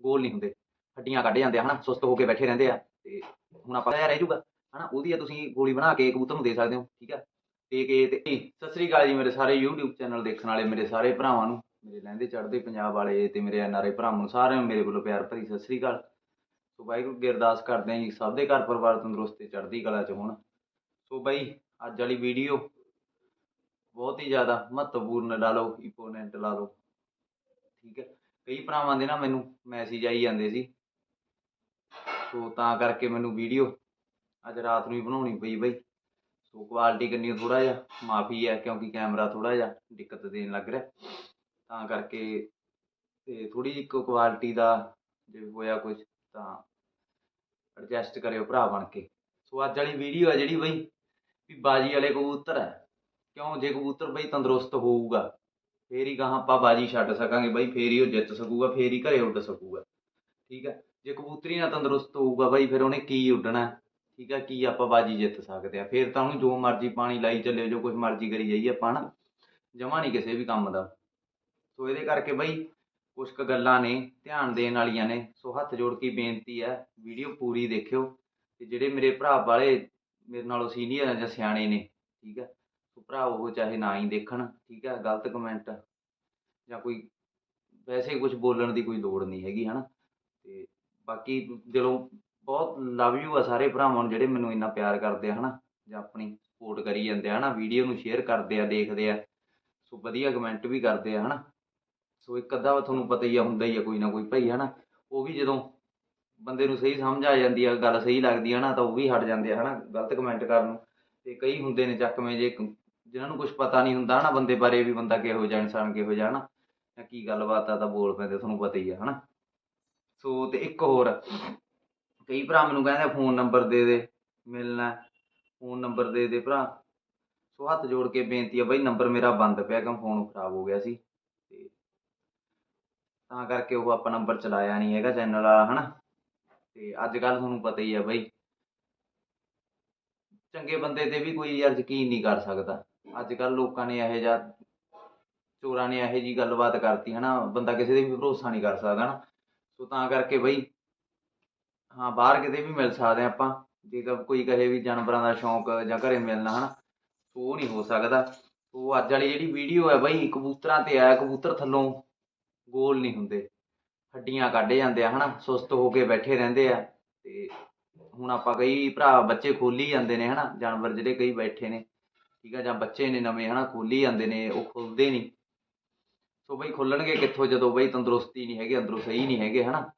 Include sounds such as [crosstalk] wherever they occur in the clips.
ਗੋਲ ਨਹੀਂ ਹੁੰਦੇ। ਹੱਡੀਆਂ ਕੱਢ ਜਾਂਦੇ ਆ, ਹਨਾ, ਸੁਸਤ ਹੋ ਕੇ ਬੈਠੇ ਰਹਿੰਦੇ ਆ, ਤੇ ਹੁਣ ਆਪਾਂ ਰਹਿ ਜਾਊਗਾ, ਹਨਾ, ਉਹਦੀ ਆ ਤੁਸੀਂ ਗੋਲੀ ਬਣਾ ਕੇ ਕਬੂਤਰ ਨੂੰ ਦੇ ਸਕਦੇ ਹੋ, ਠੀਕ ਆ? ਤੇ ਕੇ ਤੇ ਸਤਿ ਸ੍ਰੀ ਅਕਾਲ ਜੀ ਮੇਰੇ ਸਾਰੇ YouTube ਚੈਨਲ ਦੇਖਣ ਵਾਲੇ, ਮੇਰੇ ਸਾਰੇ ਭਰਾਵਾਂ ਨੂੰ, ਮੇਰੇ ਲਹਿੰਦੇ ਚੜ੍ਹਦੇ ਪੰਜਾਬ ਵਾਲੇ ਤੇ ਮੇਰੇ ਐਨਆਰਆਈ ਭਰਾਵਾਂ ਨੂੰ ਸਾਰਿਆਂ ਨੂੰ, ਮੇਰੇ ਵੱਲੋਂ ਪਿਆਰ ਭਰੀ ਸਤਿ ਸ੍ਰੀ ਅਕਾਲ। ਸੋ ਵਾਹਿਗੁਰੂ ਅੱਗੇ ਅਰਦਾਸ ਕਰਦੇ ਹਾਂ ਜੀ, ਸਭ ਦੇ ਘਰ ਪਰਿਵਾਰ ਤੰਦਰੁਸਤ ਤੇ ਚੜ੍ਹਦੀ ਕਲਾ ਚ ਹੋਣ। ਸੋ ਬਾਈ, ਅੱਜ ਵਾਲੀ ਵੀਡੀਓ ਬਹੁਤ ਹੀ ਜ਼ਿਆਦਾ ਮਹੱਤਵਪੂਰਨ ਲਾ ਲਓ ਇੰਪੋਰਟੈਂਟ ਲਾ ਲਓ, ਠੀਕ ਹੈ ਕਈ ਭਰਾਵਾਂ ਦੇ ਨਾ ਮੈਨੂੰ ਮੈਸੇਜ ਆਈ ਜਾਂਦੇ ਸੀ। ਸੋ ਤਾਂ ਕਰਕੇ ਮੈਨੂੰ ਵੀਡੀਓ ਅੱਜ ਰਾਤ ਨੂੰ ਹੀ ਬਣਾਉਣੀ ਪਈ ਬਈ। ਸੋ ਕੁਆਲਿਟੀ ਕੰਨੀ ਥੋੜਾ ਜਿਹਾ, ਮਾਫੀ ਹੈ ਕਿਉਂਕਿ ਕੈਮਰਾ ਥੋੜਾ ਜਿਹਾ ਦਿੱਕਤ ਦੇਣ ਲੱਗ ਰਿਹਾ। ਤਾਂ ਕਰਕੇ ਤੇ ਥੋੜੀ ਜਿਹੀ ਕੁਆਲਿਟੀ ਦਾ ਜੇ ਹੋਇਆ ਕੁਝ ਤਾਂ ਐਡਜਸਟ ਕਰਿਓ ਭਰਾ ਬਣ ਕੇ। ਸੋ ਅੱਜ ਵਾਲੀ ਵੀਡੀਓ ਹੈ ਜਿਹੜੀ ਬਈ, ਵੀ ਬਾਜੀ ਵਾਲੇ ਕਬੂਤਰ ਹੈ। ਕਿਉਂ ਜੇ ਕਬੂਤਰ ਬਈ ਤੰਦਰੁਸਤ ਹੋਊਗਾ? ਫੇਰ ਹੀ ਗਾਹਾਂ ਆਪਾਂ ਬਾਜੀ ਛੱਡ ਸਕਾਂਗੇ ਬਈ, ਫੇਰ ਹੀ ਉਹ ਜਿੱਤ ਸਕੂਗਾ, ਫੇਰ ਹੀ ਘਰੇ ਉੱਡ ਸਕੂਗਾ। ਠੀਕ ਹੈ? ਜੇ ਕਬੂਤਰੀ ਨਾ ਤੰਦਰੁਸਤ ਹੋਊਗਾ ਬਈ, ਫਿਰ ਉਹਨੇ ਕੀ ਉੱਡਣਾ? ਠੀਕ ਹੈ? ਕੀ ਆਪਾਂ ਬਾਜੀ ਜਿੱਤ ਸਕਦੇ ਆ ਫੇਰ ਤਾਂ ਉਹਨੂੰ ਜੋ ਮਰਜ਼ੀ ਪਾਣੀ ਲਾਈ ਚੱਲਿਓ ਜੋ ਕੁਝ ਮਰਜ਼ੀ ਕਰੀ ਜਾਈਏ ਆਪਾਂ ਨਾ। ਜਮਾ ਨਹੀਂ ਕਿਸੇ ਵੀ ਕੰਮ ਦਾ। ਸੋ ਇਹਦੇ ਕਰਕੇ ਬਈ ਕੁਝ ਕੁ ਗੱਲਾਂ ਨੇ, ਧਿਆਨ ਦੇਣ ਵਾਲੀਆਂ ਨੇ। ਸੋ ਹੱਥ ਜੋੜ ਕੇ ਬੇਨਤੀ ਹੈ, ਵੀਡੀਓ ਪੂਰੀ ਦੇਖਿਓ। ਤੇ ਜਿਹੜੇ ਮੇਰੇ ਭਰਾ ਵਾਲੇ ਮੇਰੇ ਨਾਲੋਂ ਸੀਨੀਅਰ ਜਾਂ ਸਿਆਣੇ ਨੇ, ਠੀਕ ਹੈ? ਭਰਾ ਉਹ ਚਾਹੇ ਨਾ ਹੀ ਦੇਖਣ, ਠੀਕ ਹੈ, ਗਲਤ ਕਮੈਂਟ ਜਾਂ ਕੋਈ ਵੈਸੇ ਕੁਝ ਬੋਲਣ ਦੀ ਕੋਈ ਲੋੜ ਨਹੀਂ ਹੈਗੀ ਹੈ ਨਾ ਅਤੇ ਬਾਕੀ ਦਿਲੋਂ ਬਹੁਤ ਲਵ ਯੂ ਆ ਸਾਰੇ ਭਰਾਵਾਂ ਨੂੰ ਜਿਹੜੇ ਮੈਨੂੰ ਇੰਨਾ ਪਿਆਰ ਕਰਦੇ ਆ ਹੈ ਨਾ ਜਾਂ ਆਪਣੀ ਸਪੋਰਟ ਕਰੀ ਜਾਂਦੇ ਆ ਹੈ ਨਾ ਵੀਡੀਓ ਨੂੰ ਸ਼ੇਅਰ ਕਰਦੇ ਆ, ਦੇਖਦੇ ਆ, ਸੋ ਵਧੀਆ ਕਮੈਂਟ ਵੀ ਕਰਦੇ ਆ ਹੈ ਨਾ ਸੋ ਇੱਕ ਅੱਧਾ ਤੁਹਾਨੂੰ ਪਤਾ ਹੀ ਆ, ਹੁੰਦਾ ਹੀ ਆ ਕੋਈ ਨਾ ਕੋਈ ਭਾਈ ਹੈ ਨਾ ਉਹ ਵੀ ਜਦੋਂ ਬੰਦੇ ਨੂੰ ਸਹੀ ਸਮਝ ਆ ਜਾਂਦੀ ਆ, ਗੱਲ ਸਹੀ ਲੱਗਦੀ ਆ ਨਾ ਤਾਂ ਉਹ ਵੀ ਹਟ ਜਾਂਦੇ ਆ, ਹਨਾ? ਗਲਤ ਕਮੈਂਟ ਕਰਨ ਨੂੰ। ਤੇ ਕਈ ਹੁੰਦੇ ਨੇ ਚੱਕਵੇਂ ਜੇ ਜਿਨ੍ਹਾਂ ਨੂੰ ਕੁਝ ਪਤਾ ਨਹੀਂ ਹੁੰਦਾ ਹਨਾ, ਬੰਦੇ ਬਾਰੇ ਵੀ ਬੰਦਾ ਕਿਹੋ ਜਿਹਾ ਇਨਸਾਨ, ਕਿਹੋ ਜਿਹਾ ਹਨਾ, ਜਾਂ ਕੀ ਗੱਲਬਾਤ ਆ ਤਾਂ ਬੋਲ ਪੈਂਦੇ, ਤੁਹਾਨੂੰ ਪਤਾ ਹੀ ਆ ਹਨਾ। ਸੋ ਤੇ ਇੱਕ ਹੋਰ, ਕਈ ਭਰਾ ਮੈਨੂੰ ਕਹਿੰਦੇ ਫੋਨ ਨੰਬਰ ਦੇ ਦੇ, ਮਿਲਣਾ ਫੋਨ ਨੰਬਰ ਦੇ ਦੇ ਭਰਾ। ਸੋ ਹੱਥ ਜੋੜ ਕੇ ਬੇਨਤੀ ਆ, ਬਈ ਨੰਬਰ ਮੇਰਾ ਬੰਦ ਪਿਆ, ਕਿਉਂ ਫੋਨ ਖਰਾਬ ਹੋ ਗਿਆ ਸੀ। ਤੇ ਤਾਂ ਕਰਕੇ ਉਹ ਆਪਾਂ ਨੰਬਰ ਚਲਾਇਆ ਨਹੀਂ ਹੈਗਾ ਚੈਨਲ ਵਾਲਾ, ਹਨਾ। ਤੇ ਅੱਜ ਕੱਲ ਤੁਹਾਨੂੰ ਪਤਾ ਹੀ ਆ ਬਈ ਚੰਗੇ ਬੰਦੇ ਤੇ ਵੀ ਕੋਈ ਯਾਰ ਯਕੀਨ ਨਹੀਂ ਕਰ ਸਕਦਾ। ਅੱਜ ਕੱਲ ਲੋਕਾਂ ਨੇ ਇਹੋ ਜਿਹਾ, ਚੋਰਾਂ ਨੇ ਇਹੋ ਜੀ ਗੱਲਬਾਤ ਕਰਤੀ, ਹਨਾ? ਬੰਦਾ ਕਿਸੇ ਦੇ ਵੀ ਭਰੋਸਾ ਨਹੀਂ ਕਰ ਸਕਦਾ ਨਾ ਸੋ ਤਾਂ ਕਰਕੇ ਬਈ, ਹਾਂ, ਬਾਹਰ ਕਿਤੇ ਵੀ ਮਿਲ ਸਕਦੇ ਆਪਾਂ ਜੇਕਰ ਕੋਈ ਕਹੇ ਵੀ ਜਾਨਵਰਾਂ ਦਾ ਸ਼ੌਂਕ ਜਾਂ ਘਰੇ ਮਿਲਣਾ, ਹਨਾ? ਸੋ ਉਹ ਨਹੀਂ ਹੋ ਸਕਦਾ। ਉਹ ਅੱਜ ਵਾਲੀ ਜਿਹੜੀ ਵੀਡੀਓ ਹੈ ਬਈ, ਕਬੂਤਰਾਂ ਤੇ ਆਇਆ, ਕਬੂਤਰ ਥੱਲੋਂ ਗੋਲ ਨਹੀਂ ਹੁੰਦੇ। ਹੱਡੀਆਂ ਕੱਢ ਜਾਂਦੇ ਆ, ਹਨਾ? ਸੁਸਤ ਹੋ ਕੇ ਬੈਠੇ ਰਹਿੰਦੇ ਆ ਤੇ ਹੁਣ ਆਪਾਂ ਕਈ ਭਰਾ ਬੱਚੇ ਖੋਲੀ ਜਾਂਦੇ ਨੇ, ਹਨਾ? ਜਾਨਵਰ ਜਿਹੜੇ ਕਈ ਬੈਠੇ ਨੇ, ਠੀਕ ਆ, ਜਾਂ ਬੱਚੇ ਨੇ ਨਵੇਂ, ਹਨਾ? ਖੋਲੀ ਜਾਂਦੇ ਨੇ, ਉਹ ਖੁੱਲਦੇ ਨਹੀਂ। ਸੋ ਬਈ ਖੁੱਲਣਗੇ ਕਿੱਥੋਂ ਜਦੋਂ ਬਈ ਤੰਦਰੁਸਤੀ ਨਹੀਂ ਹੈਗੀ, ਅੰਦਰੋਂ ਸਹੀ ਨਹੀਂ ਹੈਗੇ, ਹਨਾ?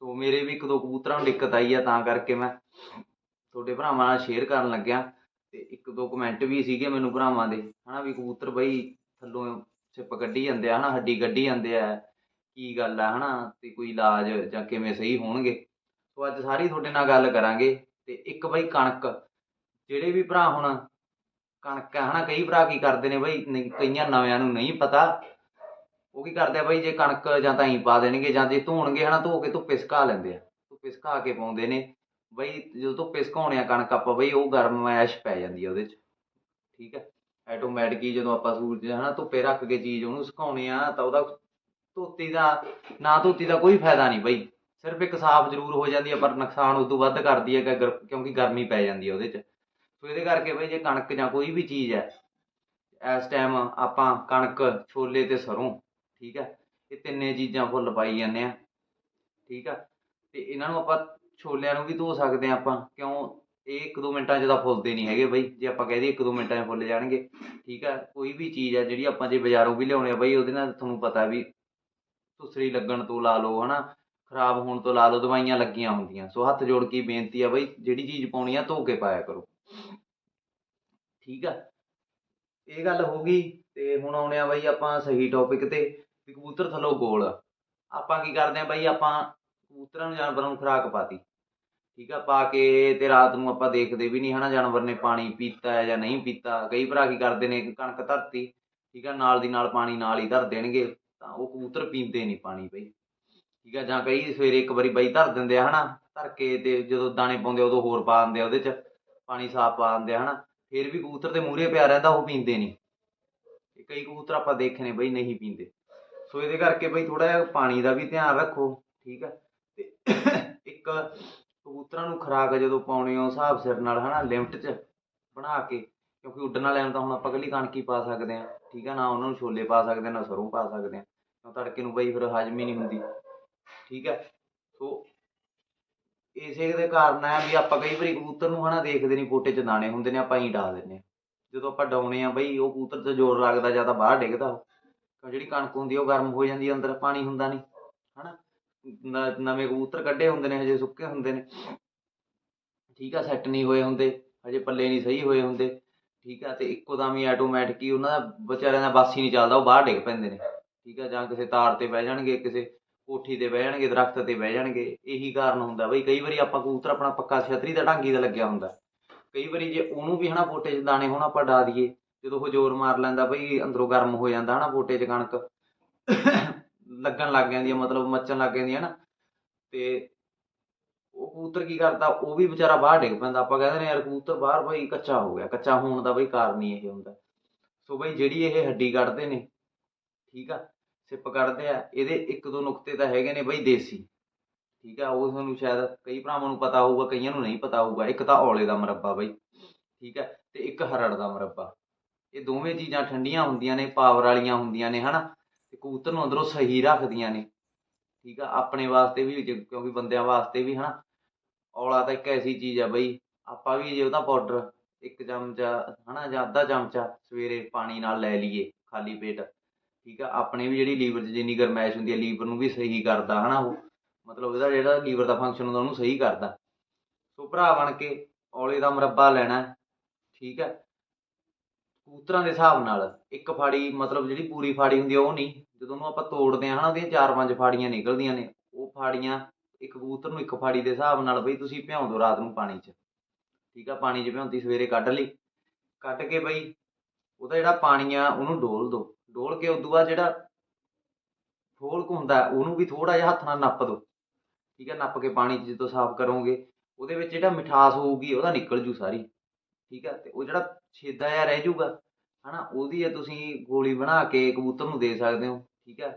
ਸੋ ਮੇਰੇ ਵੀ ਇੱਕ ਦੋ ਕਬੂਤਰਾਂ ਨੂੰ ਦਿੱਕਤ ਆਈ ਆ, ਤਾਂ ਕਰਕੇ ਮੈਂ ਤੁਹਾਡੇ ਭਰਾਵਾਂ ਨਾਲ ਸ਼ੇਅਰ ਕਰਨ ਲੱਗਿਆ। ਤੇ ਇੱਕ ਦੋ ਕਮੈਂਟ ਵੀ ਸੀਗੇ ਮੈਨੂੰ ਭਰਾਵਾਂ ਦੇ, ਹਨਾ? ਵੀ ਕਬੂਤਰ ਬਈ ਥੱਲੋਂ ਛਿਪ ਕੱਢੀ ਜਾਂਦੇ ਆ, ਹਨਾ? ਹੱਡੀ ਕੱਢੀ ਜਾਂਦੇ ਆ, ਕੀ ਗੱਲ ਆ, ਹਨਾ? ਤੇ ਕੋਈ ਇਲਾਜ ਜਾਂ ਕਿਵੇਂ ਸਹੀ ਹੋਣਗੇ? ਸੋ ਅੱਜ ਸਾਰੀ ਤੁਹਾਡੇ ਨਾਲ ਗੱਲ ਕਰਾਂਗੇ ਤੇ ਇੱਕ ਬਈ ਕਣਕ, ਜਿਹੜੇ ਵੀ ਭਰਾ ਹੁਣ ਕਣਕ ਹੈ ਹਨਾ, ਕਈ ਭਰਾ ਕੀ ਕਰਦੇ ਨੇ ਬਈ ਕਈਆਂ ਨਵਿਆਂ ਨੂੰ ਨਹੀਂ ਪਤਾ। ਉਹ ਕੀ ਕਰਦੇ ਆ ਬਈ, ਜੇ ਕਣਕ ਜਾਂ ਤਾਂ ਹੀ ਪਾ ਦੇਣਗੇ ਜਾਂ ਜੇ ਧੋਣਗੇ ਹਨਾ, ਧੋ ਕੇ ਧੁੱਪੇ ਸੁਕਾ ਲੈਂਦੇ ਆ। ਧੁੱਪੇ ਸੁਕਾ ਕੇ ਪਾਉਂਦੇ ਨੇ। ਬਈ ਜਦੋਂ ਧੁੱਪੇ ਸੁਕਾਉਣੇ ਆ ਕਣਕ ਆਪਾਂ, ਬਈ ਉਹ ਗਰਮ ਗਰਮੈਸ਼ ਪੈ ਜਾਂਦੀ ਆ ਉਹਦੇ 'ਚ। ਠੀਕ ਹੈ ਆਟੋਮੈਟਿਕ ਹੀ ਜਦੋਂ ਆਪਾਂ ਸੂਰਜ ਹਨਾ, ਧੁੱਪੇ ਰੱਖ ਕੇ ਚੀਜ਼ ਉਹਨੂੰ ਸੁਕਾਉਣੇ ਆ, ਤਾਂ ਉਹਦਾ ਧੋਤੀ ਦਾ, ਨਾ ਧੋਤੀ ਦਾ ਕੋਈ ਫਾਇਦਾ ਨਹੀਂ ਬਈ। ਸਿਰਫ ਇੱਕ ਸਾਫ਼ ਜ਼ਰੂਰ ਹੋ ਜਾਂਦੀ ਹੈ ਪਰ ਨੁਕਸਾਨ ਉਦੋਂ ਵੱਧ ਕਰਦੀ ਹੈ ਗਰ- ਕਿਉਂਕਿ ਗਰਮੀ ਪੈ ਜਾਂਦੀ ਹੈ ਉਹਦੇ 'ਚ। ਸੋ ਇਹਦੇ ਕਰਕੇ ਬਈ ਜੇ ਕਣਕ ਜਾਂ ਕੋਈ ਵੀ ਚੀਜ਼ ਹੈ, ਇਸ ਟਾਈਮ ਆਪਾਂ ਕਣਕ, ਛੋਲੇ ਤੇ ਸਰੋਂ, ਠੀਕ ਹੈ ਇਹ ਤਿੰਨੇ ਚੀਜ਼ਾਂ ਫੁੱਲ ਪਾਈ ਜਾਂਦੇ ਆ, ਠੀਕ ਆ। ਤੇ ਇਹਨਾਂ ਨੂੰ ਆਪਾਂ ਛੋਲਿਆਂ ਨੂੰ ਵੀ ਧੋ ਸਕਦੇ ਆ ਆਪਾਂ, ਕਿਉਂ ਇਹ ਇੱਕ ਦੋ ਮਿੰਟਾਂ 'ਚ ਤਾਂ ਫੁੱਲਦੇ ਨਹੀਂ ਹੈਗੇ ਬਈ, ਜੇ ਆਪਾਂ ਕਹਿ ਦਈਏ ਇੱਕ ਦੋ ਮਿੰਟਾਂ 'ਚ ਫੁੱਲ ਜਾਣਗੇ, ਠੀਕ ਆ। ਕੋਈ ਵੀ ਚੀਜ਼ ਆ ਜਿਹੜੀ ਆਪਾਂ ਜੇ ਬਾਜ਼ਾਰੋਂ ਵੀ ਲਿਆਉਣੇ ਆ ਬਈ, ਉਹਦੇ ਨਾਲ ਤੁਹਾਨੂੰ ਪਤਾ ਵੀ, ਸੁਸਰੀ ਲੱਗਣ ਤੋਂ ਲਾ ਲਓ, ਹਨਾ। ਖਰਾਬ ਹੋਣ ਤੋਂ ਲਾ ਲਓ, ਦਵਾਈਆਂ ਲੱਗੀਆਂ ਹੁੰਦੀਆਂ। ਸੋ ਹੱਥ ਜੋੜ ਕੇ ਬੇਨਤੀ ਆ ਬਈ, ਜਿਹੜੀ ਚੀਜ਼ ਪਾਉਣੀ ਆ, ਧੋ ਕੇ ਪਾਇਆ ਕਰੋ। ਠੀਕ ਆ? ਇਹ ਗੱਲ ਹੋ ਗਈ, ਤੇ ਹੁਣ ਆਉਣੇ ਆ ਬਈ ਆਪਾਂ ਸਹੀ ਟੌਪਿਕ ਤੇ, ਵੀ ਕਬੂਤਰ ਥੱਲੋਂ ਗੋਲ। ਆਪਾਂ ਕੀ ਕਰਦੇ ਆ ਬਈ, ਆਪਾਂ ਕਬੂਤਰਾਂ ਨੂੰ, ਜਾਨਵਰਾਂ ਨੂੰ ਖੁਰਾਕ ਪਾਤੀ। ਠੀਕ ਆ? ਪਾ ਕੇ ਤੇ ਰਾਤ ਨੂੰ ਆਪਾਂ ਦੇਖਦੇ ਵੀ ਨਹੀਂ, ਹਨਾ, ਜਾਨਵਰ ਨੇ ਪਾਣੀ ਪੀਤਾ ਹੈ ਜਾਂ ਨਹੀਂ ਪੀਤਾ। ਕਈ ਭਰਾ ਕੀ ਕਰਦੇ ਨੇ ਕਣਕ ਧਰਤੀ, ਠੀਕ ਆ, ਨਾਲ ਦੀ ਨਾਲ ਪਾਣੀ ਨਾਲ ਹੀ ਧਰ ਦੇਣਗੇ, ਤਾਂ ਉਹ ਕਬੂਤਰ ਪੀਂਦੇ ਨਹੀਂ ਪਾਣੀ ਬਈ। ਠੀਕ ਆ? ਜਾਂ ਕਈ ਸਵੇਰੇ ਇੱਕ ਵਾਰੀ ਬਈ ਧਰ ਦਿੰਦੇ ਆ, ਹਨਾ? ਧਰ ਕੇ ਤੇ ਜਦੋਂ ਦਾਣੇ ਪਾਉਂਦੇ ਆ, ਉਦੋਂ ਹੋਰ ਪਾ ਦਿੰਦੇ ਆ ਉਹਦੇ 'ਚ, ਪਾਣੀ ਸਾਫ਼ ਪਾ ਦਿੰਦੇ ਆ, ਹਨਾ? ਫਿਰ ਵੀ ਕਬੂਤਰ ਦੇ ਮੂਹਰੇ ਪਿਆ ਰਹਿੰਦਾ, ਉਹ ਪੀਂਦੇ ਨਹੀਂ। ਕਈ ਕਬੂਤਰ ਆਪਾਂ ਦੇਖੇ ਨੇ ਬਈ ਨਹੀਂ ਪੀਂਦੇ। ਸੋ ਇਹਦੇ ਕਰਕੇ ਬਈ ਥੋੜਾ ਜਿਹਾ ਪਾਣੀ ਦਾ ਵੀ ਧਿਆਨ ਰੱਖੋ, ਠੀਕ ਆ? ਤੇ ਇੱਕ ਕਬੂਤਰਾਂ ਨੂੰ ਖੁਰਾਕ ਜਦੋਂ ਪਾਉਣੇ ਹੋ ਹਿਸਾਬ ਸਿਰ ਨਾਲ, ਹਨਾ, ਲਿਮਟ 'ਚ ਬਣਾ ਕੇ, ਕਿਉਂਕਿ ਉੱਡਣ ਵਾਲਿਆਂ ਨੂੰ ਤਾਂ ਹੁਣ ਆਪਾਂ ਇਕੱਲੀ ਕਣਕੀ ਪਾ ਸਕਦੇ ਆ, ਠੀਕ ਆ? ਨਾ ਉਹਨਾਂ ਨੂੰ ਛੋਲੇ ਪਾ ਸਕਦੇ, ਨਾ ਸਰੋਂ ਪਾ ਸਕਦੇ ਆ। ਤੜਕੇ ਨੂੰ ਬਈ ਫਿਰ ਹਜਮ ਹੀ ਨਹੀਂ ਹੁੰਦੀ। ਠੀਕ ਹੈ? ਸੋ ਇਸੇ ਦੇ ਕਾਰਨ ਹੈ ਵੀ ਆਪਾਂ ਕਈ ਵਾਰੀ ਕਬੂਤਰ ਨੂੰ ਹਨਾ ਦੇਖਦੇ ਨਹੀਂ ਪੋਟੇ 'ਚ ਦਾਣੇ ਹੁੰਦੇ ਨੇ, ਆਪਾਂ ਹੀ ਡਾ ਦਿੰਦੇ ਹਾਂ। ਜਦੋਂ ਆਪਾਂ ਡਾਉਣੇ ਆ ਬਈ, ਉਹ ਕਬੂਤਰ 'ਤੇ ਜ਼ੋਰ ਲੱਗਦਾ ਜਾਂ ਤਾਂ ਬਾਹਰ ਡਿੱਗਦਾ ਉਹ ਜਿਹੜੀ ਕਣਕ ਹੁੰਦੀ ਉਹ ਗਰਮ ਹੋ ਜਾਂਦੀ ਆ, ਅੰਦਰ ਪਾਣੀ ਹੁੰਦਾ ਨਹੀਂ ਹਨਾ? ਨ- ਨਵੇਂ ਕਬੂਤਰ ਕੱਢੇ ਹੁੰਦੇ ਨੇ, ਹਜੇ ਸੁੱਕੇ ਹੁੰਦੇ ਨੇ। ਠੀਕ ਆ, ਸੈੱਟ ਨਹੀਂ ਹੋਏ ਹੁੰਦੇ, ਹਜੇ ਪੱਲੇ ਨਹੀਂ ਸਹੀ ਹੋਏ ਹੁੰਦੇ। ਠੀਕ ਆ, ਤੇ ਇੱਕੋ ਦਮ ਹੀ ਆਟੋਮੈਟਿਕ ਹੀ ਉਹਨਾਂ ਦਾ ਵਿਚਾਰਿਆਂ ਦਾ ਬੱਸ ਹੀ ਨਹੀਂ ਚੱਲਦਾ, ਉਹ ਬਾਹਰ ਡਿੱਗ ਪੈਂਦੇ ਨੇ। ਠੀਕ ਆ, ਜਾਂ ਕਿਸੇ ਤਾਰ ਤੇ ਬਹਿ ਜਾਣਗੇ, ਕਿਸੇ ਕੋਠੀ ਤੇ ਬਹਿ ਜਾਣਗੇ, ਦਰਖਤ ਤੇ ਬਹਿ ਜਾਣਗੇ। ਇਹੀ ਕਾਰਨ ਹੁੰਦਾ ਬਈ, ਕਈ ਵਾਰੀ ਆਪਾਂ ਕਬੂਤਰ ਆਪਣਾ ਪੱਕਾ ਛਤਰੀ ਦਾ ਢਾਂਗੀ ਦਾ ਲੱਗਿਆ ਹੁੰਦਾ। ਕਈ ਵਾਰੀ ਜੇ ਉਹਨੂੰ ਵੀ ਹਨਾ ਪੋਟੇ 'ਚ ਦਾਣੇ ਹੁਣ ਆਪਾਂ ਡਾ ਦਈਏ, ਜਦੋਂ ਉਹ ਜ਼ੋਰ ਮਾਰ ਲੈਂਦਾ ਬਈ, ਅੰਦਰੋਂ ਗਰਮ ਹੋ ਜਾਂਦਾ ਹਨਾ ਪੋਟੇ 'ਚ ਕਣਕ। ਲੱਗਣ ਲੱਗ ਜਾਂਦੀ ਹੈ ਮਤਲਬ ਮੱਚਣ ਲੱਗ ਜਾਂਦੀ ਆ ਨਾ ਤੇ ਉਹ ਕਬੂਤਰ ਕੀ ਕਰਦਾ, ਉਹ ਵੀ ਵਿਚਾਰਾ ਬਾਹਰ ਡਿੱਗ ਪੈਂਦਾ। ਆਪਾਂ ਕਹਿੰਦੇ ਨੇ ਯਾਰ ਕਬੂਤਰ ਬਾਹਰ ਬਈ ਕੱਚਾ ਹੋ ਗਿਆ, ਕੱਚਾ ਹੋਣ ਦਾ ਬਈ ਕਾਰਨ ਹੀ ਇਹ ਹੁੰਦਾ। ਸੋ ਬਈ ਜਿਹੜੀ ਇਹ ਹੱਡੀ ਕੱਢਦੇ ਨੇ, ਠੀਕ ਆ ਸਿਪ ਕੱਢਦੇ ਆ, ਇਹਦੇ ਇੱਕ ਦੋ ਨੁਕਤੇ ਤਾਂ ਹੈਗੇ ਨੇ ਬਈ ਦੇਸੀ। ਠੀਕ ਆ, ਉਹ ਤੁਹਾਨੂੰ ਸ਼ਾਇਦ ਕਈ ਭਰਾਵਾਂ ਨੂੰ ਪਤਾ ਹੋਊਗਾ, ਕਈਆਂ ਨੂੰ ਨਹੀਂ ਪਤਾ ਹੋਊਗਾ। ਇੱਕ ਤਾਂ ਔਲੇ ਦਾ ਮੁਰੱਬਾ ਬਈ, ਠੀਕ ਆ, ਤੇ ਇੱਕ ਹਰੜ ਦਾ ਮੁਰੱਬਾ। ਇਹ ਦੋਵੇਂ ਚੀਜ਼ਾਂ ਠੰਡੀਆਂ ਹੁੰਦੀਆਂ ਨੇ, ਪਾਵਰ ਵਾਲੀਆਂ ਹੁੰਦੀਆਂ ਨੇ, ਹਨਾ? ਤੇ ਕਬੂਤਰ ਨੂੰ ਅੰਦਰੋਂ ਸਹੀ ਰੱਖਦੀਆਂ ਨੇ। ਠੀਕ ਆ, ਆਪਣੇ ਵਾਸਤੇ ਵੀ ਕਿਉਂਕਿ ਬੰਦਿਆਂ ਵਾਸਤੇ ਵੀ, ਹਨਾ? ਔਲਾ ਤਾਂ ਇੱਕ ਐਸੀ ਚੀਜ਼ ਆ ਬਈ, ਆਪਾਂ ਵੀ ਜੇ ਉਹਦਾ ਪਾਊਡਰ, ਇੱਕ ਚਮਚਾ, ਹਨਾ? ਜਾਂ ਅੱਧਾ ਚਮਚਾ ਸਵੇਰੇ ਪਾਣੀ ਨਾਲ ਲੈ ਲਈਏ, ਖਾਲੀ ਪੇਟ। ਠੀਕ ਆ, ਆਪਣੇ ਵੀ ਜਿਹੜੀ ਲੀਵਰ 'ਚ ਜਿੰਨੀ ਗਰਮੈਸ਼ ਹੁੰਦੀ ਹੈ ਲੀਵਰ ਨੂੰ ਵੀ ਸਹੀ ਕਰਦਾ, ਹਨਾ ਉਹ? ਮਤਲਬ ਇਹਦਾ ਜਿਹੜਾ ਲੀਵਰ ਦਾ ਫੰਕਸ਼ਨ ਹੁੰਦਾ, ਉਹਨੂੰ ਸਹੀ ਕਰਦਾ। ਸੋ ਭਰਾ ਬਣ ਕੇ ਔਲੇ ਦਾ ਮੁਰੱਬਾ ਲੈਣਾ, ਠੀਕ ਹੈ ਕਬੂਤਰਾਂ ਦੇ ਹਿਸਾਬ ਨਾਲ, ਇੱਕ ਫਾੜੀ ਮਤਲਬ ਜਿਹੜੀ ਪੂਰੀ ਫਾੜੀ ਹੁੰਦੀ ਆ, ਉਹ ਨਹੀਂ। ਜਦੋਂ ਉਹਨੂੰ ਆਪਾਂ ਤੋੜਦੇ ਆ, ਹਨਾ, ਉਹਦੀਆਂ ਚਾਰ ਪੰਜ ਫਾੜੀਆਂ ਨਿਕਲਦੀਆਂ ਨੇ, ਉਹ ਫਾੜੀਆਂ ਇੱਕ ਕਬੂਤਰ ਨੂੰ ਇੱਕ ਫਾੜੀ ਦੇ ਹਿਸਾਬ ਨਾਲ ਬਈ ਤੁਸੀਂ ਭਿਉਂ ਦਿਓ ਰਾਤ ਨੂੰ ਪਾਣੀ 'ਚ। ਠੀਕ ਆ, ਪਾਣੀ 'ਚ ਭਿਉਂਤੀ ਸਵੇਰੇ ਕੱਢ ਲਈ। ਕੱਢ ਕੇ ਬਈ ਉਹਦਾ ਜਿਹੜਾ ਪਾਣੀ ਆ, ਉਹਨੂੰ ਡੋਲ ਦਿਓ ਡੋਲ ਕੇ ਉਦੋਂ ਬਾਅਦ ਜਿਹੜਾ ਫੋਲਕ ਹੁੰਦਾ ਉਹਨੂੰ ਵੀ ਥੋੜਾ ਜਿਹਾ ਹੱਥ ਨਾਲ ਨੱਪ ਦਿਓ ਠੀਕ ਹੈ, ਨੱਪ ਕੇ ਪਾਣੀ 'ਚ ਜਦੋਂ ਸਾਫ਼ ਕਰੋਗੇ, ਉਹਦੇ ਵਿੱਚ ਜਿਹੜਾ ਮਿਠਾਸ ਹੋਊਗੀ, ਉਹਦਾ ਨਿਕਲ ਜੂ ਸਾਰੀ। ਠੀਕ ਹੈ, ਤੇ ਉਹ ਜਿਹੜਾ ਛੇਦਾ ਜਿਹਾ ਰਹਿ ਜਾਊਗਾ ਹਨਾ, ਉਹਦੀ ਆ ਤੁਸੀਂ ਗੋਲੀ ਬਣਾ ਕੇ ਕਬੂਤਰ ਨੂੰ ਦੇ ਸਕਦੇ ਹੋ, ਠੀਕ ਹੈ,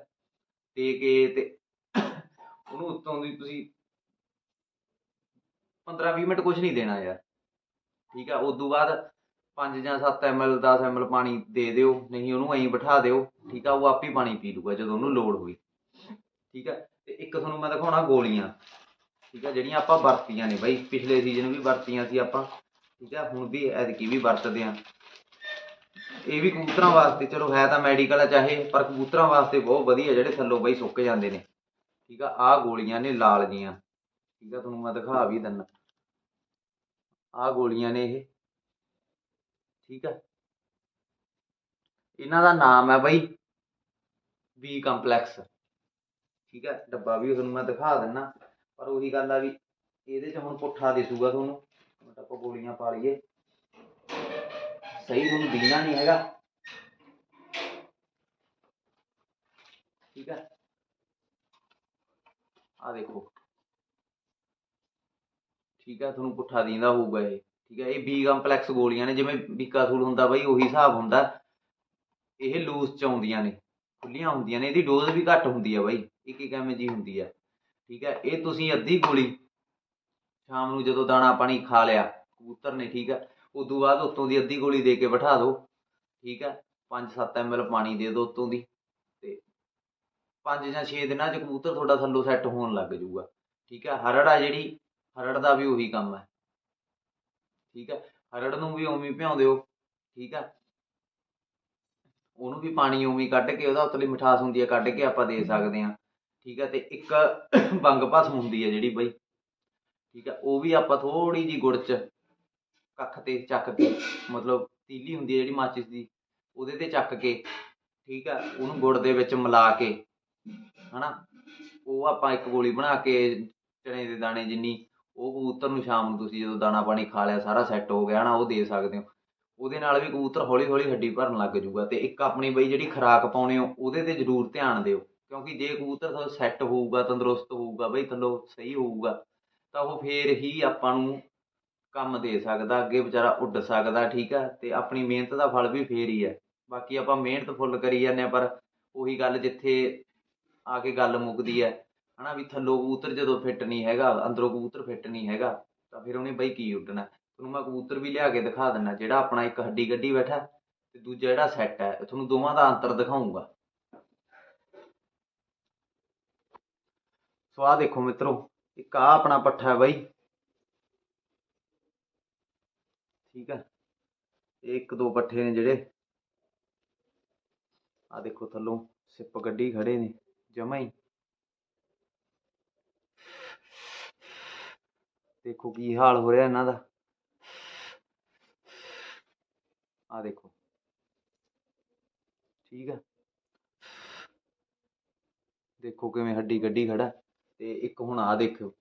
ਦੇ ਕੇ ਤੇ ਉਹਨੂੰ ਉੱਤੋਂ ਦੀ ਤੁਸੀਂ 15-20 ਮਿੰਟ ਕੁਝ ਨਹੀਂ ਦੇਣਾ ਯਾਰ। ਠੀਕ ਹੈ ਉਸ ਤੋਂ ਬਾਅਦ 5 ਜਾਂ 7 ml 10 ml ਪਾਣੀ ਦੇ ਦਿਓ, ਨਹੀਂ ਉਹਨੂੰ ਐਂ ਬਿਠਾ ਦਿਓ, ਠੀਕ ਆ, ਉਹ ਆਪ ਹੀ ਪਾਣੀ ਪੀ ਲੂਗਾ ਜਦੋਂ ਉਹਨੂੰ ਲੋੜ ਹੋਈ। ਠੀਕ ਹੈ ਤੇ ਇੱਕ ਤੁਹਾਨੂੰ ਮੈਂ ਦਿਖਾਉਣਾ ਗੋਲੀਆਂ। ਠੀਕ ਆ, ਜਿਹੜੀਆਂ ਆਪਾਂ ਵਰਤੀਆਂ ਨੇ ਬਾਈ, ਪਿਛਲੇ ਸੀਜ਼ਨ ਵੀ ਵਰਤੀਆਂ ਸੀ ਆਪਾਂ। ਠੀਕ ਹੈ ਹੁਣ ਵੀ ਐਤਕੀ ਵੀ ਵਰਤਦੇ ਆ। ਇਹ ਵੀ ਕਬੂਤਰਾਂ ਵਾਸਤੇ, ਚਲੋ ਹੈ ਤਾਂ ਮੈਡੀਕਲ ਆ ਚਾਹੇ, ਪਰ ਕਬੂਤਰਾਂ ਵਾਸਤੇ ਬਹੁਤ ਵਧੀਆ, ਜਿਹੜੇ ਥੱਲੋਂ ਬਾਈ ਸੁੱਕ ਜਾਂਦੇ ਨੇ। ਠੀਕ ਆ, ਆਹ ਗੋਲੀਆਂ ਨੇ ਲਾਲ ਜੀਆਂ। ਠੀਕ ਆ, ਤੁਹਾਨੂੰ ਮੈਂ ਦਿਖਾ ਵੀ ਦਿੰਦਾ ਆਹ ਗੋਲੀਆਂ ਨੇ ਇਹ। ਠੀਕ ਹੈ। ਇਹਨਾਂ ਦਾ ਨਾਮ ਹੈ ਬਈ ਬੀ ਕੰਪਲੈਕਸ ਠੀਕ ਹੈ, ਡੱਬਾ ਵੀ ਤੁਹਾਨੂੰ ਮੈਂ ਦਿਖਾ ਦਿੰਨਾ, ਪਰ ਉਹੀ ਗੱਲ ਆ ਵੀ ਇਹਦੇ 'ਚ ਹੁਣ ਪੁੱਠਾ ਦਿਸੂਗਾ ਤੁਹਾਨੂੰ। ਮਿੰਟ ਆਪਾਂ ਗੋਲੀਆਂ ਪਾ ਲਈਏ। ਸਹੀ ਤੁਹਾਨੂੰ ਦਿਖਣਾ ਨਹੀਂ ਹੈਗਾ। ਠੀਕ ਹੈ। ਆ ਦੇਖੋ। ਠੀਕ ਹੈ, ਤੁਹਾਨੂੰ ਪੁੱਠਾ ਦਿੰਦਾ ਹੋਊਗਾ ਇਹ। ਠੀਕ ਹੈ, ਇਹ ਬੀ ਕੰਪਲੈਕਸ ਗੋਲੀਆਂ ਨੇ, ਜਿਵੇਂ ਬੀਕਾਸੂਲ ਹੁੰਦਾ ਬਾਈ, ਉਹੀ ਹਿਸਾਬ ਹੁੰਦਾ। ਇਹ ਲੂਸ ਚ ਆਉਂਦੀਆਂ ਨੇ ਖੁੱਲੀਆਂ ਹੁੰਦੀਆਂ ਨੇ, ਇਹਦੀ ਡੋਜ਼ ਵੀ ਘੱਟ ਹੁੰਦੀ ਆ ਬਾਈ, ਇੱਕ ਇੱਕ ਐਵੇਂ ਜੀ ਹੁੰਦੀ ਆ। ਠੀਕ ਹੈ, ਇਹ ਤੁਸੀਂ ਅੱਧੀ ਗੋਲੀ ਸ਼ਾਮ ਨੂੰ ਜਦੋਂ ਦਾਣਾ ਪਾਣੀ ਖਾ ਲਿਆ, ਕਬੂਤਰ ਨੇ, ਠੀਕ ਹੈ, ਉਦੋਂ ਬਾਅਦ ਉੱਤੋਂ ਦੀ ਅੱਧੀ ਗੋਲੀ ਦੇ ਕੇ ਬਿਠਾ ਦਿਓ ਠੀਕ ਹੈ 5-7 ml ਪਾਣੀ ਦੇ ਦਿਓ ਉੱਤੋਂ ਦੀ, ਤੇ 5 ਜਾਂ 6 ਦਿਨਾਂ 'ਚ ਕਬੂਤਰ ਤੁਹਾਡਾ ਥੱਲੋਂ ਸੈੱਟ ਹੋਣ ਲੱਗ ਜਾਊਗਾ। ਠੀਕ ਹੈ, ਹਰੜ ਆ ਜਿਹੜੀ, ਹਰੜ ਦਾ ਵੀ ਉਹੀ ਕੰਮ ਹੈ। ਠੀਕ ਹੈ ਹਰੜ ਨੂੰ ਵੀ ਉਵੇਂ ਹੀ ਭਿਉਂ ਦਿਓ ਠੀਕ ਹੈ। ਉਹਨੂੰ ਵੀ ਪਾਣੀ ਉਵੇਂ ਹੀ ਕੱਢ ਕੇ ਉਹਦਾ ਉਤਲੀ ਮਿਠਾਸ ਹੁੰਦੀ ਹੈ ਕੱਢ ਕੇ ਆਪਾਂ ਦੇ ਸਕਦੇ ਹਾਂ ਠੀਕ ਹੈ ਤੇ ਇੱਕ [coughs] ਬੰਗ ਭਸਮ ਹੁੰਦੀ ਹੈ ਜਿਹੜੀ ਬਈ ਠੀਕ ਹੈ ਉਹ ਵੀ ਆਪਾਂ ਥੋੜੀ ਜੀ ਗੁੜ ਚ ਕੱਖ ਤੇ ਚੱਕ ਕੇ ਮਤਲਬ ਤੀਲੀ ਹੁੰਦੀ ਹੈ ਜਿਹੜੀ ਮਾਚਿਸ ਦੀ ਉਹਦੇ ਤੇ ਚੱਕ ਕੇ ਠੀਕ ਹੈ ਉਹਨੂੰ ਗੁੜ ਦੇ ਵਿੱਚ ਮਿਲਾ ਕੇ ਹਨਾ ਉਹ ਆਪਾਂ ਇੱਕ ਗੋਲੀ ਬਣਾ ਕੇ ਚਣੇ ਦੇ ਦਾਣੇ ਜਿੰਨੀ ਉਹ ਕਬੂਤਰ ਨੂੰ ਸ਼ਾਮ ਨੂੰ ਤੁਸੀਂ ਜਦੋਂ ਦਾਣਾ ਪਾਣੀ ਖਾ ਲਿਆ, ਸਾਰਾ ਸੈੱਟ ਹੋ ਗਿਆ ਨਾ ਉਹ ਦੇ ਸਕਦੇ ਹੋ। ਉਹਦੇ ਨਾਲ ਵੀ ਕਬੂਤਰ ਹੌਲੀ ਹੌਲੀ ਹੱਡੀ ਭਰਨ ਲੱਗ ਜੂਗਾ ਅਤੇ ਇੱਕ ਆਪਣੀ ਬਈ ਜਿਹੜੀ ਖੁਰਾਕ ਪਾਉਣੇ ਹੋ ਉਹਦੇ ਤੇ ਜ਼ਰੂਰ ਧਿਆਨ ਦਿਓ। ਕਿਉਂਕਿ ਜੇ ਕਬੂਤਰ ਸੈੱਟ ਹੋਊਗਾ, ਤੰਦਰੁਸਤ ਹੋਊਗਾ, ਬਈ ਥੱਲੋਂ ਸਹੀ ਹੋਊਗਾ, ਤਾਂ ਉਹ ਫੇਰ ਹੀ ਆਪਾਂ ਨੂੰ ਕੰਮ ਦੇ ਸਕਦਾ, ਅੱਗੇ ਵਿਚਾਰਾ ਉੱਡ ਸਕਦਾ, ਠੀਕ ਆ ਅਤੇ ਆਪਣੀ ਮਿਹਨਤ ਦਾ ਫਲ ਵੀ ਫੇਰ ਹੀ ਹੈ ਬਾਕੀ ਆਪਾਂ ਮਿਹਨਤ ਫੁੱਲ ਕਰੀ ਜਾਂਦੇ ਹਾਂ ਪਰ ਉਹੀ ਗੱਲ ਜਿੱਥੇ ਆ ਕੇ ਗੱਲ ਮੁੱਕਦੀ ਹੈ ਹਨਾ ਵੀ ਥੱਲੋਂ ਕਬੂਤਰ ਜਦੋਂ ਫਿੱਟ ਨਹੀਂ ਹੈਗਾ, ਅੰਦਰੋਂ ਕਬੂਤਰ ਫਿੱਟ ਨਹੀਂ ਹੈਗਾ, ਤਾਂ ਫਿਰ ਉਹਨੇ ਬਈ ਕੀ ਉੱਡਣਾ? ਤੁਹਾਨੂੰ ਮੈਂ ਕਬੂਤਰ ਵੀ ਲਿਆ ਕੇ ਦਿਖਾ ਦਿੰਦਾ, ਜਿਹੜਾ ਆਪਣਾ ਇੱਕ ਹੱਡੀ ਗੱਡੀ ਬੈਠਾ ਤੇ ਦੂਜਾ ਜਿਹੜਾ ਸੈੱਟ ਹੈ ਤੁਹਾਨੂੰ ਦੋਵਾਂ ਦਾ ਅੰਤਰ ਦਿਖਾਉਂਗਾ ਸੋ ਆਹ ਦੇਖੋ ਮਿੱਤਰੋ, ਇੱਕ ਆ ਆਪਣਾ ਪੱਠਾ ਹੈ ਬਾਈ। ਠੀਕ ਹੈ? ਇਹ ਇੱਕ ਦੋ ਪੱਠੇ ਨੇ ਜਿਹੜੇ। ਆ ਦੇਖੋ ਥੱਲੋਂ ਸਿੱਪ ਗੱਡੀ ਖੜੇ ਨੇ, ਜਮਾ ਹੀ। ਦੇਖੋ ਕੀ ਹਾਲ ਹੋ ਰਿਹਾ ਇਹਨਾਂ ਦਾ। ਆ ਦੇਖੋ। ਠੀਕ ਹੈ ਦੇਖੋ ਕਿਵੇਂ ਹੱਡੀ ਗੱਡੀ ਖੜਾ ਤੇ ਇੱਕ ਹੁਣ ਆ ਦੇਖਿਓ।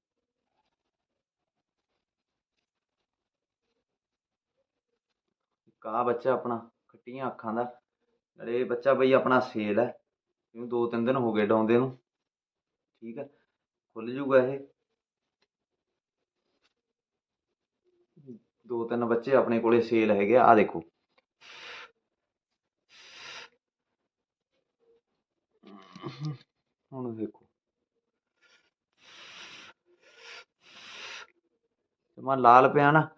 ਇੱਕ ਆਹ ਬੱਚਾ ਆਪਣਾ ਖੱਟੀਆਂ ਅੱਖਾਂ ਦਾ। ਨਾਲੇ ਬੱਚਾ ਬਈ ਆਪਣਾ ਸੇਲ ਹੈ। ਇਹਨੂੰ ਦੋ ਤਿੰਨ ਦਿਨ ਹੋ ਗਏ ਡਾਉਂਦੇ ਨੂੰ। ਠੀਕ ਹੈ ਖੁੱਲ ਜੂਗਾ ਇਹ। ਦੋ ਤਿੰਨ ਬੱਚੇ ਆਪਣੇ ਕੋਲੇ ਸੇਲ ਹੈਗੇ ਆ, ਆਹ ਦੇਖੋ। ਹੁਣ ਦੇਖੋ। ਜਮਾ ਲਾਲ ਪਿਆ ਨਾ।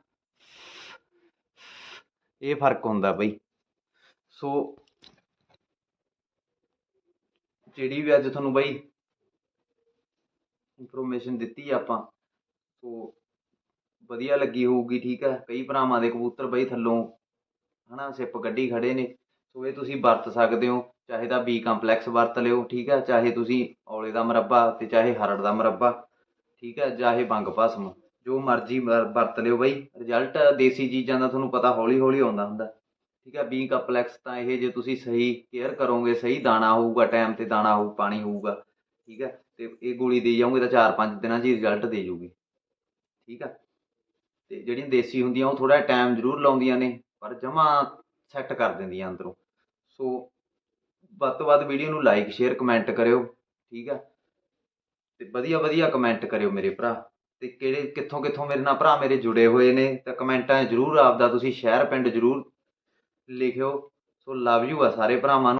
ਇਹ ਫ਼ਰਕ ਹੁੰਦਾ ਬਈ। ਸੋ ਜਿਹੜੀ ਵੀ ਅੱਜ ਤੁਹਾਨੂੰ ਬਈ ਇਨਫੋਰਮੇਸ਼ਨ ਦਿੱਤੀ ਆਪਾਂ, ਸੋ ਵਧੀਆ ਲੱਗੀ ਹੋਊਗੀ, ਠੀਕ ਹੈ। ਕਈ ਭਰਾਵਾਂ ਦੇ ਕਬੂਤਰ ਬਈ ਥੱਲੋਂ ਹੈ ਨਾ ਸਿੱਪ ਕੱਢੀ ਖੜ੍ਹੇ ਨੇ। ਸੋ ਇਹ ਤੁਸੀਂ ਵਰਤ ਸਕਦੇ ਹੋ, ਚਾਹੇ ਤਾਂ ਬੀ ਕੰਪਲੈਕਸ ਵਰਤ ਲਿਓ, ਠੀਕ ਹੈ। ਚਾਹੇ ਤੁਸੀਂ ਔਲੇ ਦਾ ਮੁਰੱਬਾ ਤੇ ਚਾਹੇ ਹਰੜ ਦਾ ਮੁਰੱਬਾ, ਠੀਕ ਹੈ। ਚਾਹੇ ਬੰਗ ਭਸਮ, ਜੋ ਮਰਜ਼ੀ ਵਰਤ ਲਿਓ ਬਈ। ਰਿਜ਼ਲਟ ਦੇਸੀ ਚੀਜ਼ਾਂ ਦਾ ਤੁਹਾਨੂੰ ਪਤਾ ਹੌਲੀ ਹੌਲੀ ਆਉਂਦਾ ਹੁੰਦਾ, ਠੀਕ ਹੈ। ਬੀ ਕੰਪਲੈਕਸ ਤਾਂ ਇਹ ਜੇ ਤੁਸੀਂ ਸਹੀ ਕੇਅਰ ਕਰੋਗੇ, ਸਹੀ ਦਾਣਾ ਹੋਊਗਾ ਟਾਈਮ ਤੇ ਦਾਣਾ ਹੋਊ, ਪਾਣੀ ਹੋਊਗਾ, ਠੀਕ ਹੈ। ਤੇ ਇਹ ਗੋਲੀ ਦੇ ਜਾਓਗੇ ਤਾਂ 4-5 ਦਿਨਾਂ 'ਚ ਹੀ ਰਿਜ਼ਲਟ ਦੇ ਜੂਗੀ, ਠੀਕ ਹੈ। ਤੇ ਜਿਹੜੀਆਂ ਦੇਸੀ ਹੁੰਦੀਆਂ ਉਹ ਥੋੜਾ ਟਾਈਮ ਜ਼ਰੂਰ ਲਾਉਂਦੀਆਂ ਨੇ, ਪਰ ਜਮਾ ਸੈੱਟ ਕਰ ਦਿੰਦੀਆਂ ਅੰਦਰੋਂ। ਸੋ ਵੱਧ ਤੋਂ ਵੱਧ ਵੀਡੀਓ ਨੂੰ ਲਾਈਕ ਸ਼ੇਅਰ ਕਮੈਂਟ ਕਰਿਓ, ਠੀਕ ਹੈ ਤੇ ਵਧੀਆ ਵਧੀਆ ਕਮੈਂਟ ਕਰਿਓ ਮੇਰੇ ਭਰਾ। ਤੇ ਕਿਹੜੇ ਕਿੱਥੋਂ ਕਿੱਥੋਂ ਮੇਰੇ ਨਾਲ ਭਰਾ ਮੇਰੇ ਜੁੜੇ ਹੋਏ ਨੇ, ਤਾਂ ਕਮੈਂਟਾਂ 'ਚ ਜ਼ਰੂਰ ਆਪਦਾ ਤੁਸੀਂ ਸ਼ਹਿਰ ਪਿੰਡ ਜ਼ਰੂਰ ਲਿਖਿਓ। ਸੋ ਲਵ ਯੂ ਆ ਸਾਰੇ ਭਰਾਵਾਂ ਨੂੰ।